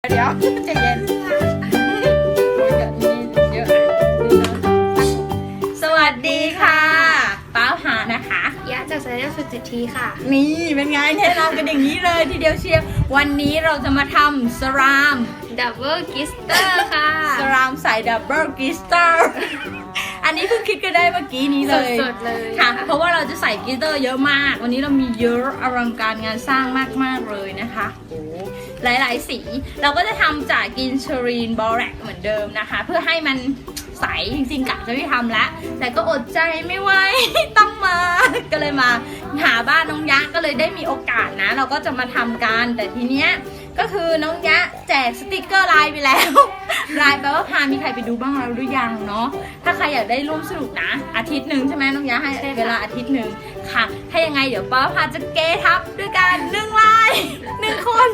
เดี๋ยวใจเย็นโอ้ยเดี๋ยวนี้เยอะอะนี่นะสวัสดีค่ะป้าหานะคะ ยะจากสายเลือดสุดจิตทีค่ะ นี่เป็นไงแนะนำกันอย่างนี้เลยทีเดียวเชียววันนี้เราจะมาทำสรามดับเบิลกิสเตอร์ค่ะ สรามใส่ดับเบิลกิสเตอร์อันนี้เพิ่งคิดกันได้เมื่อกี้นี้เลยสดๆเลยค่ะ เพราะว่าเราจะใส่กลิตเตอร์เยอะมาก วันนี้เรามีเยอะอลังการงานสร้างมากๆเลยนะคะโอ้ หลาย ๆ สี เราก็จะทำจากกินชรีนบอแรกเหมือนเดิมนะคะ เพื่อให้มันใสจริงๆกะจะไม่ทำละ แต่ก็อดใจไม่ไหว ต้องมา ก็เลยมาหาบ้านน้องยะก็เลยได้มีโอกาสนะ เราก็จะมาทำกันแต่ทีเนี้ย ก็คือน้องยะแจกสติกเกอร์ไลน์ไปแล้ว ไลน์แปลว่าพามีใครไปดูบ้างแล้วหรือยังเนาะ ถ้าใครอยากได้ร่วมสนุกนะ อาทิตย์หนึ่งใช่ไหมน้องยะให้เวลาอาทิตย์หนึ่งค่ะ ถ้ายังไงเดี๋ยวป้าพาจะเกทับด้วยการหนึ่งไลน์หนึ่งคน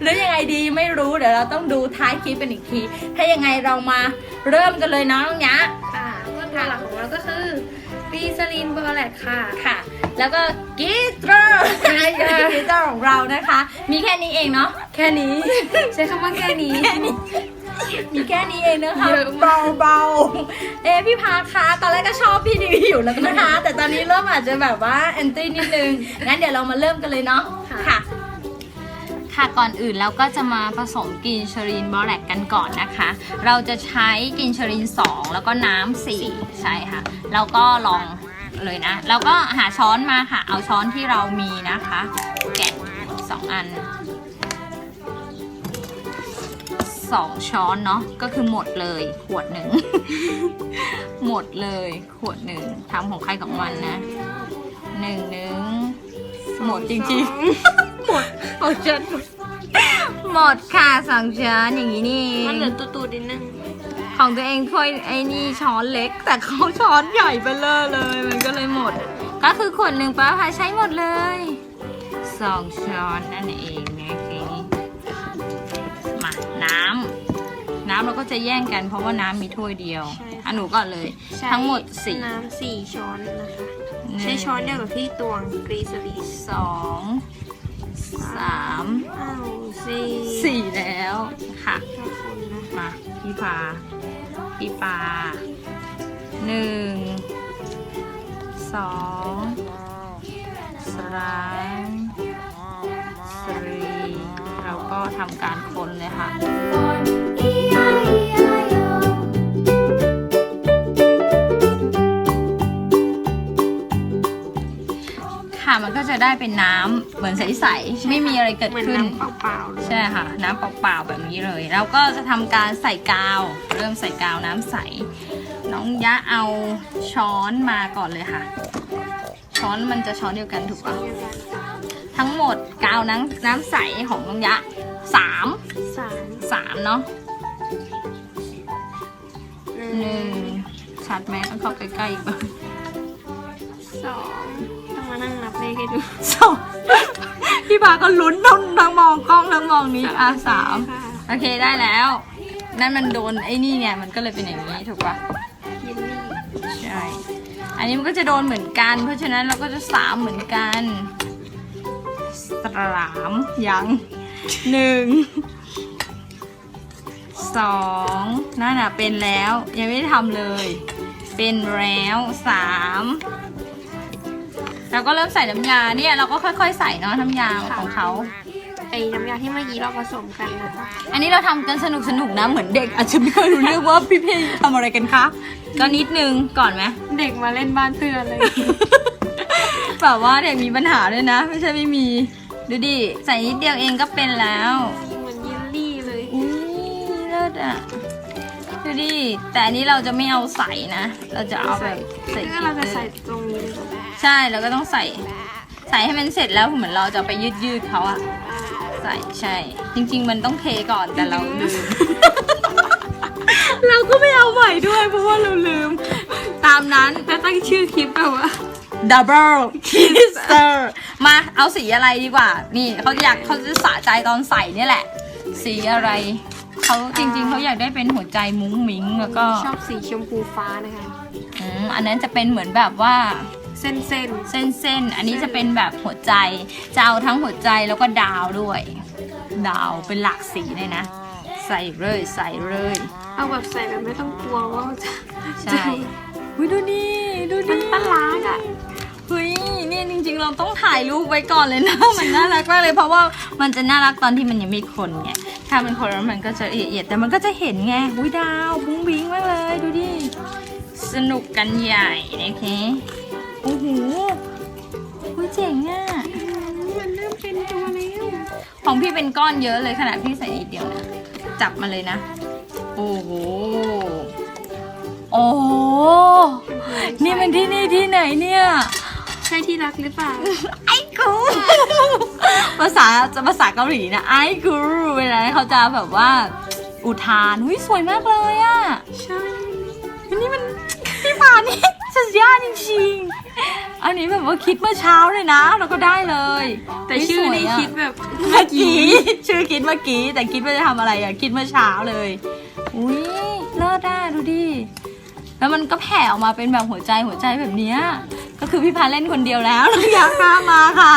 หรือยังไงดีไม่รู้เดี๋ยวเราต้องดูท้ายคลิปเป็นอีกที ถ้ายังไงเรามาเริ่มกันเลยเนาะน้องยะค่ะต้นทางหลักของเราก็คือปีซาลินบอลแลกค่ะค่ะ แล้วก็กีตาร์กีตาร์ของเรานะคะ มีแค่นี้เองเนาะแค่นี้ ใช้คำว่าแค่นี้แค่นี้มีแค่นี้เองนะคะเยอะมากเบาเบาๆเอะพี่พาคะตอนแรกก็ชอบพี่ดีอยู่แล้วนะคะ แต่ตอนนี้เริ่มอาจจะแบบว่าแอนตี้นิดนึงงั้นเดี๋ยวเรามาเริ่มกันเลยเนาะค่ะค่ะค่ะก่อนอื่นเราก็จะมาผสมกลินเชอรีนบอแลกกันก่อนนะคะ เราจะใช้กลินเชอรีน 2 แล้วก็น้ำ4ใช่ค่ะ แล้วก็ลอง เลยนะ แล้วก็หาช้อนมาค่ะ เอาช้อนที่เรามีนะคะ แกะสองอันสองช้อนเนาะก็คือหมดเลย ขวดหนึ่ง หมดเลย ขวดหนึ่งทำของใครของมันนะหนึ่งหนึ่งหมดจริงๆ หมดหมดจนหมดค่ะสองช้อนอย่างนี้นี่มันเหลือตูดๆนิดนึง ของตัวเองถ้วยไอ้นี่ช้อนเล็ก แต่เขาช้อนใหญ่เบ้อเลอเลย มันก็เลยหมด ก็คือขวดหนึ่งป้าพาใช้หมดเลยสองช้อนนั่นเองนะคะมาน้ำน้ำเราก็จะแย่งกันเพราะว่าน้ำมีถ้วยเดียวใช่ค่ะ อะหนูก่อนเลยทั้งหมดสี่น้ำสี่ช้อนนะคะหนึ่งใช้ช้อนเดียวกับที่ตวงกรีซาลีนสอง สามอ้าวสี่สี่แล้วค่ะขอบคุณนะคะมาพี่พาพี่ปาหนึ่งสองสามสี่เราก็ทำการคนเลยค่ะ มันก็จะได้เป็นน้ำเหมือนใสๆไม่มีอะไรเกิดเหมือนขึ้น น้ำเปล่าๆเลยใช่ค่ะ น้ำเปล่าๆแบบนี้เลยแล้วก็จะทำการใส่กาว เริ่มใส่กาวน้ำใส น้องยะเอาช้อนมาก่อนเลยค่ะ ช้อนมันจะช้อนเดียวกันถูกปะทั้งหมดกาวน้ำน้ำใสของน้องยะสามสามสามเนาะหหนึ่นึ่งงชัดไหมต้องเข้าใกล้ๆอีกบ้างสองต้อง มานั่งนับเลขให้ดูสองพี่พาก็ลุ้นทั้งทั้งมองกล้องทั้งมองนี้อะสามโอเคได้แล้ว นั่นมันโดนไอ้นี่ไงมันก็เลยเป็นอย่างนี้ถูกปะใช่ อันนี้มันก็จะโดนเหมือนกัน เพราะฉะนั้นเราก็จะสามเหมือนกันสามยังหนึ่งสองนั่นน่ะเป็นแล้ว ยังไม่ได้ทำเลย เป็นแล้วสาม เราก็เริ่มใส่น้ำยาเนี่ยเราก็ค่อย ๆ ใส่เนาะน้ำยาของเขา ไอ้น้ำยาที่เมื่อกี้เราผสมกันนะคะอันนี้เราทำกันสนุกสนุกๆนะเหมือนเด็กอาจจะไม่เคยรู้เรื่องว่าพี่เพทำอะไรกันคะก็นิดนึงก่อนไหม เด็กมาเล่นบ้านเตือนเลย แบบว่าเด็กมีปัญหาด้วยนะ ไม่ใช่ไม่มี ดูดิ ใส่นิดเดียวเองก็เป็นแล้วเหมือนเยลลี่เลยอุ้ยเลิศอะ ดูดิ แต่อันนี้เราจะไม่เอาใส่นะ เราจะเอาแบบใส่ซึ่งกิ๊เรากจะเกอใส่ร์ตรงนี้เลยค่ะ ใช่เราก็ต้องใส่ ใส่ให้มันเสร็จแล้วเหมือนเราจะไปยืดยืดๆเขาอะใส่ใช่ จริง ๆ มันต้องเทก่อนแต่เราลืม เราก็ไม่เอาใหม่ด้วยเพราะว่าเราลืม ตามนั้นแล้วตั้งชื่อคลิปแบบว่า double kisser มาเอาสีอะไรดีกว่า นี่เขาอยากเขาจะสะใจตอนใส่เนี่ยแหละ สีอะไรเขาจริง ๆเขาอยากได้เป็นหัวใจมุ้งมิ้งแล้วก็ชอบสีชมพูฟ้านะคะอืมอันนั้นจะเป็นเหมือนแบบว่า เส้นเส้นเส้นๆอันนี้จะเป็นแบบหัวใจ จะเอาทั้งหัวใจแล้วก็ดาวด้วยๆดาวเป็นหลากสีเลยนะ ใส่เลยใส่เลย เอาแบบใส่แบบไม่ต้องกลัวว่าจะใช่วิดูดิดูดิมันปลาร้าอะเฮ้ยเนี่ยจริง ๆ เราต้องถ่ายรูปไว้ก่อนเลยนะ มันน่ารักมากเลยเพราะว่ามันจะน่ารักตอนที่มันยังไม่คนไงถ้ามันคนแล้วมันก็จะละเอียดแต่มันก็จะเห็นไงวิดาวบุ้งบิงมากเลยดูดิสนุกกันใหญ่นะคะ โอ้โหอุ๊ยเจ๋งอะ มันเริ่มเป็นตัวแล้วของพี่เป็นก้อนเยอะเลยขนาดพี่ใส่นิดเดียวนะ จับมาเลยนะ โอ้โห โอ้โหนี่มันที่นี่ที่ไหนเนี่ย ใช่ที่รักหรือเปล่า ไอ้กู ภาษาจะภาษาเกาหลีนะ ไอ้กูเวลาเขาจะแบบว่า อุทานหุ้ยสวยมากเลยอะใช่อันนี้มันพี่ผานี่สุดยอดจริงๆ อันนี้แบบว่าคิดเมื่อเช้าเลยนะเราก็ได้เลย แต่ชื่อนี้คิดแบบเมื่อกี้ชื่อคิดเมื่อกี้ แต่คิดว่าจะทำอะไรอะคิดเมื่อเช้าเลย อุ้ยเลิศอะดูดิแล้วมันก็แผ่ออกมาเป็นแบบหัวใจหัวใจแบบเนี้ยก็คือพี่พาเล่นคนเดียวแล้วน้องอยากตามมาค่ะ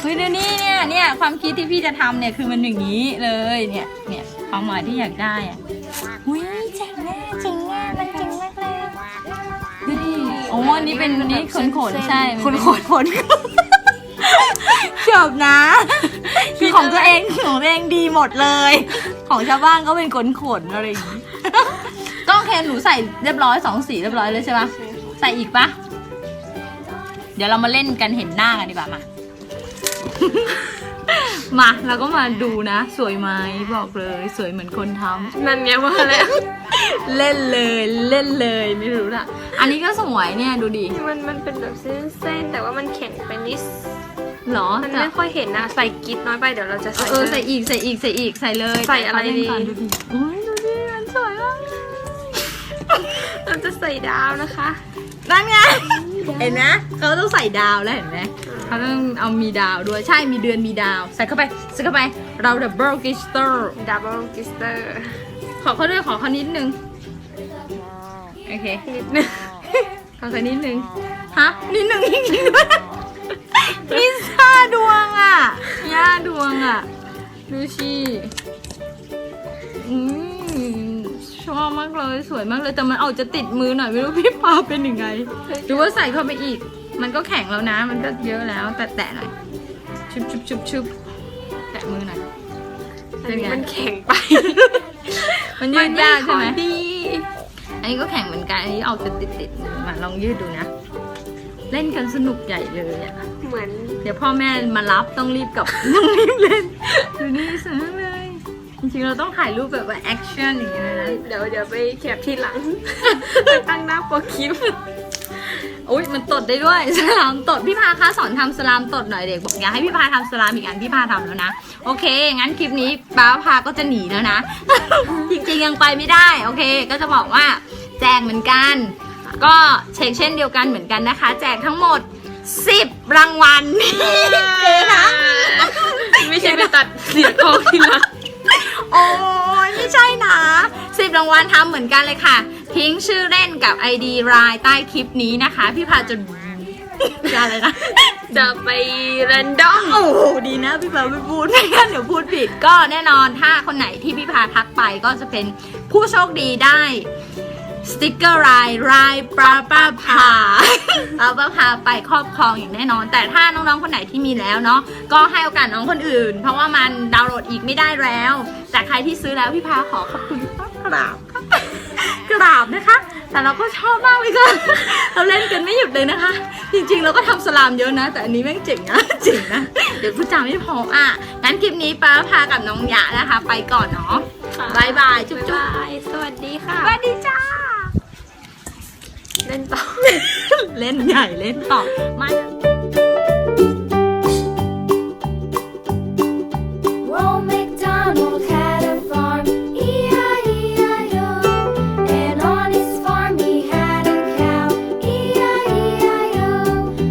เฮ้ยดูนี่เนี่ยเนี่ยความคิดที่พี่จะทำเนี่ยคือมันอย่างนี้เลยเนี่ยเนี่ยความหมายที่อยากได้อะอุ้ยเจ๋งมากเจ๋งมากมันเจ๋งมากเลยดูดิ โอ้อันนี้เป็นอันนี้ขนขนๆใช่มัคนเป็นขนขนจบนะคือของตัวเองของตัวเองดีหมดเลย ของชาวบ้านก็เป็นขนขนๆอะไรอย่างนี้ก็โอเคหนูใส่เรียบร้อยสองสีเรียบร้อยเลยใช่ปะใส่อีกปะเดี๋ยวเรามาเล่นกันเห็นหน้ากันดีกว่ามา มาเราก็มาดูนะ สวยไหมบอกเลย สวยเหมือนคนทำ นั่นไงว่าแล้ว เล่นเลยเล่นเลยไม่รู้ละอันนี้ก็สวยเนี่ยดูดิมันมันเป็นแบบเส้นๆแต่ว่ามันแข็งไปนิดหรอมันแต่ไม่ค่อยเห็นนะใส่กิ๊ดน้อยไปเดี๋ยวเราจะใส่เออลยใส่อีกใส่อีกใส่อีกใส่เลยใส่อะไรแต่ขเล่นก่นดีดูดิโอ้ยดูดิมันสวยมากเราจะใส่ดาวนะคะนั่นไงเห็นไหมเขาต้องใส่ดาวแล้วเห็นไหมเขาต้องเอามีดาวด้วยใช่มีเดือนมีดาว ใส่เข้าไปใส่เข้าไปเราดับเบิลกิสเตอร์ดับเบิลกิสเตอร์ ขอเขาด้วยขอเขานิดนึง โอเค นิดนึง ขอเขานิดนึง ฮะ นิดนึงจริงๆด้วยพิซซ่าดวงอะย่าดวงอะ ดูชีอืมชอบมากเลย สวยมากเลย แต่มันเอาจะติดมือหน่อย ไม่รู้พี่ปาเป็นยังไง หรือว่าใส่เข้าไปอีก มันก็แข็งแล้วนะ มันก็เยอะแล้ว แต่แตะหน่อย ชุบชุบชุบชุบแตะมือหน่อย อันนี้เป็นไงมันแข็งไป มันยืดยากใช่ไหมนดีอันนี้ก็แข็งเหมือนกัน อันนี้เอาจะติดติดๆมือมาลองยืดดูนะ เล่นกันสนุกใหญ่เลยอะ เหมือนเดี๋ยวพ่อแม่มารับต้องรีบกลับ ต้องรีบเล่นดูนี่สวยมากเลย จริงๆเราต้องถ่ายรูปแบบว่าแอคชั่นอย่างเงี้ยนะ เดี๋ยวเดี๋ยวไปแคปที่หลัง ไปตั้งหน้าโปรคลิป อุ้ยมันตดได้ด้วยสลามตดพี่พาคะสอนทำสลามตดหน่อยเด็กบอกอยากให้พี่พาทำสลามอีกอันพี่พาทำแล้วนะ โอเคงั้นคลิปนี้ป้าพาก็จะหนีแล้วนะ จริงๆยังไปไม่ได้ โอเค ก็จะบอกว่าแจกเหมือนกัน ก็เช็คเช่นเดียวกันเหมือนกันนะคะ แจกทั้งหมด 10 รางวัลเจ๊นะไม่ใช่ไปตัดเสียกองที่หลังโอ้ยไม่ใช่นะสิบรางวัลทำเหมือนกันเลยค่ะ ทิ้งชื่อเล่นกับ ID รายใต้คลิปนี้นะคะ พี่พาจะจะอะไรนะ จะไปแรนดอมโอ้โหดีนะพี่พาไม่พูดไม่งั้นเดี๋ยวพูดผิดก็แน่นอนถ้าคนไหนที่พี่พาทักไปก็จะเป็นผู้โชคดีได้สติกเกอร์รายรายปลาป้าพาปลาป้าพาไปครอบครองอย่างแน่นอน แต่ถ้าน้องๆคนไหนที่มีแล้วเนาะก็ให้โอกาสน้องคนอื่น เพราะว่ามันดาวน์โหลดอีกไม่ได้แล้ว แต่ใครที่ซื้อแล้วพี่พาขอขอบคุณครับกราบครับ กราบนะคะ แต่เราก็ชอบมากเลยค่ะเราเล่นกันไม่หยุดเลยนะคะ จริงๆเราก็ทำสลามเยอะนะ แต่อันนี้แม่งเจ๋งนะเจ๋งนะ เดี๋ยวพูดจาไม่พออะงั้นคลิปนี้ป้าพากับน้องหยานะคะ ไปก่อนเนาะบายบายจุ๊บจุ๊บบ๊ายบายสวัสดีค่ะสวัสดีจ้าเล่นต่อเล่นใหญ่เล่นต่อมา